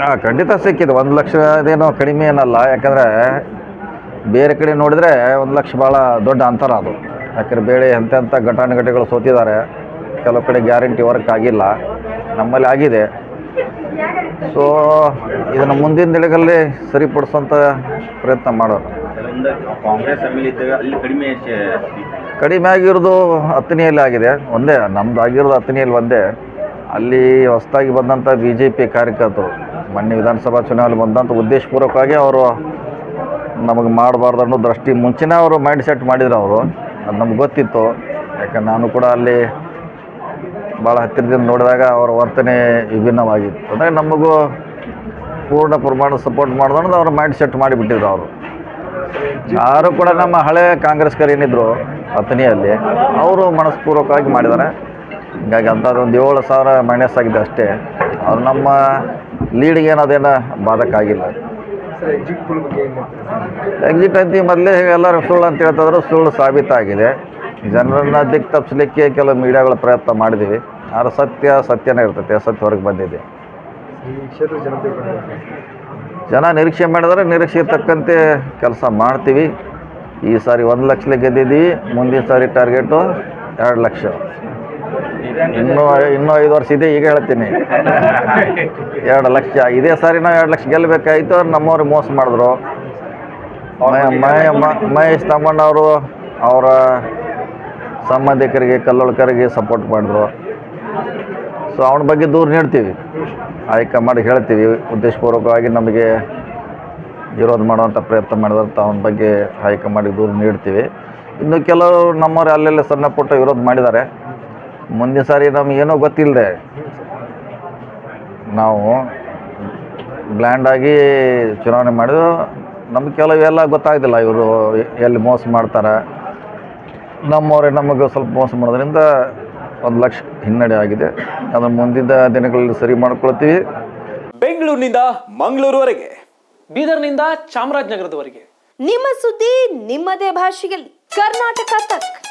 ಹಾಂ ಖಂಡಿತ ಸಿಕ್ಕಿದೆ. ಒಂದು ಲಕ್ಷ ಅದೇನೋ ಕಡಿಮೆ ಏನಲ್ಲ. ಯಾಕಂದರೆ ಬೇರೆ ಕಡೆ ನೋಡಿದರೆ ಒಂದು ಲಕ್ಷ ಭಾಳ ದೊಡ್ಡ ಅಂತರ ಅದು. ಯಾಕಂದ್ರೆ ಬೇರೆ ಎಂತೆಂಥ ಘಟಾನುಘಟಿಗಳು ಸೋತಿದ್ದಾರೆ. ಕೆಲವು ಕಡೆ ಗ್ಯಾರಂಟಿ ವರ್ಕ್ ಆಗಿಲ್ಲ. ನಮ್ಮಲ್ಲಿ ಆಗಿದೆ. ಸೊ ಇದನ್ನು ಮುಂದಿನ ದಿನಗಳಲ್ಲಿ ಸರಿಪಡಿಸುವಂಥ ಪ್ರಯತ್ನ ಮಾಡೋಣ. ಕಡಿಮೆ ಆಗಿರೋದು ಹತ್ತನೆಯಲ್ಲಿ ಆಗಿದೆ. ಒಂದೇ ನಮ್ದು ಆಗಿರೋದು ಹತ್ತನೆಯಲ್ಲಿ ಒಂದೇ. ಅಲ್ಲಿ ಹೊಸದಾಗಿ ಬಂದಂಥ ಬಿ ಜೆ ಪಿ ಕಾರ್ಯಕರ್ತರು. ಮೊನ್ನೆ ವಿಧಾನಸಭಾ ಚುನಾವಣೆ ಬಂದಂಥ ಉದ್ದೇಶಪೂರ್ವಕವಾಗಿ ಅವರು ನಮಗೆ ಮಾಡಬಾರ್ದು ಅನ್ನೋ ದೃಷ್ಟಿ ಮುಂಚೆನೇ ಅವರು ಮೈಂಡ್ ಸೆಟ್ ಮಾಡಿದ್ರು ಅವರು. ಅದು ನಮ್ಗೆ ಗೊತ್ತಿತ್ತು. ಯಾಕಂದ್ರೆ ನಾನು ಕೂಡ ಅಲ್ಲಿ ಭಾಳ ಹತ್ತಿರದಿಂದ ನೋಡಿದಾಗ ಅವರ ವರ್ತನೆ ವಿಭಿನ್ನವಾಗಿತ್ತು. ಅಂದರೆ ನಮಗೂ ಪೂರ್ಣ ಪ್ರಮಾಣದ ಸಪೋರ್ಟ್ ಮಾಡೋದು ಅನ್ನೋದು ಅವ್ರು ಮೈಂಡ್ ಸೆಟ್ ಮಾಡಿಬಿಟ್ಟಿದ್ರು ಅವರು. ಯಾರು ಕೂಡ ನಮ್ಮ ಹಳೆ ಕಾಂಗ್ರೆಸ್ಕರು ಏನಿದ್ರು ಅಥಣಿಯಲ್ಲಿ ಅವರು ಮನಸ್ಪೂರ್ವಕವಾಗಿ ಮಾಡಿದ್ದಾರೆ. ಹೀಗಾಗಿ ಅಂಥದ್ದೊಂದು ಏಳು ಸಾವಿರ ಮೈನಸ್ ಆಗಿದೆ ಅಷ್ಟೇ. ಅವ್ರು ನಮ್ಮ ಲೀಡ್ಗೆ ಏನದೇನು ಬಾಧಕ ಆಗಿಲ್ಲ. ಎಕ್ಸಿಟ್ ಅಂತ ಮೊದಲೇ ಎಲ್ಲರೂ ಸುಳ್ಳು ಅಂತ ಹೇಳ್ತಿದ್ರು ಸುಳ್ಳು ಸಾಬೀತಾಗಿದೆ. ಜನರನ್ನ ದಿಕ್ಕು ತಪ್ಪಿಸ್ಲಿಕ್ಕೆ ಕೆಲವು ಮೀಡಿಯಾಗಳು ಪ್ರಯತ್ನ ಮಾಡಿದ್ದೀವಿ ಆದ್ರೆ ಸತ್ಯ ಸತ್ಯನೇ ಇರ್ತೈತೆ ಸತ್ಯ ಹೊರಗೆ ಬಂದಿದೆ. ಜನ ನಿರೀಕ್ಷೆ ಮಾಡಿದರೆ ನಿರೀಕ್ಷೆಗೆ ತಕ್ಕಂತೆ ಕೆಲಸ ಮಾಡ್ತೀವಿ. ಈ ಸಾರಿ ಒಂದು ಲಕ್ಷಲೆ ಗೆದ್ದಿದ್ದೀವಿ ಮುಂದಿನ ಸಾರಿ ಟಾರ್ಗೆಟು ಎರಡು ಲಕ್ಷ. ಇನ್ನೂ ಇನ್ನೂ ಐದು ವರ್ಷ ಇದೆ, ಈಗ ಹೇಳ್ತೀನಿ. ಎರಡು ಲಕ್ಷ. ಇದೇ ಸಾರಿ ನಾವು ಎರಡು ಲಕ್ಷ ಗೆಲ್ಲಬೇಕಾಯಿತು, ನಮ್ಮವ್ರು ಮೋಸ ಮಾಡಿದ್ರು. ಮಹೇಶ್ ತಮ್ಮಣ್ಣವರು ಅವರ ಸಂಬಂಧಿಕರಿಗೆ, ಕಲ್ಲೊಳಕರಿಗೆ ಸಪೋರ್ಟ್ ಮಾಡಿದ್ರು. ಸೊ ಅವನ ಬಗ್ಗೆ ದೂರ ನೀಡ್ತೀವಿ. ಮಾಡಿ ಹೇಳ್ತೀವಿ, ಉದ್ದೇಶಪೂರ್ವಕವಾಗಿ ನಮಗೆ ವಿರೋಧ ಮಾಡುವಂಥ ಪ್ರಯತ್ನ ಮಾಡಿದಂಥ ಅವನ ಬಗ್ಗೆ ಹೈಕಮಾಂಡಿಗೆ ದೂರು ನೀಡ್ತೀವಿ. ಇನ್ನು ಕೆಲವರು ನಮ್ಮವ್ರು ಅಲ್ಲೆಲ್ಲ ಸಣ್ಣ ಪುಟ್ಟ ವಿರೋಧ ಮಾಡಿದ್ದಾರೆ. ಮುಂದಿನ ಸಾರಿ ನಮಗೇನೋ ಗೊತ್ತಿಲ್ಲದೆ ನಾವು ಬ್ಲ್ಯಾಂಡಾಗಿ ಚುನಾವಣೆ ಮಾಡಿದ್ರು. ನಮ್ಗೆ ಕೆಲವೆಲ್ಲ ಗೊತ್ತಾಗ್ತಿಲ್ಲ ಇವರು ಎಲ್ಲಿ ಮೋಸ ಮಾಡ್ತಾರೆ. ನಮ್ಮವರೇ ನಮಗೆ ಸ್ವಲ್ಪ ಮೋಸ ಮಾಡೋದ್ರಿಂದ ಒಂದು ಲಕ್ಷ ಹಿನ್ನಡೆ ಆಗಿದೆ. ಅದನ್ನು ಮುಂದಿನ ದಿನಗಳಲ್ಲಿ ಸರಿ ಮಾಡ್ಕೊಳ್ತೀವಿ. ಬೆಂಗಳೂರಿನಿಂದ ಮಂಗಳೂರುವರೆಗೆ. ಬೀದರ್ನಿಂದ ಚಾಮರಾಜನಗರದವರೆಗೆ. ನಿಮ್ಮ ಸುದ್ದಿ ನಿಮ್ಮದೇ ಭಾಷೆಯಲ್ಲಿ. ಕರ್ನಾಟಕ ತಕ್.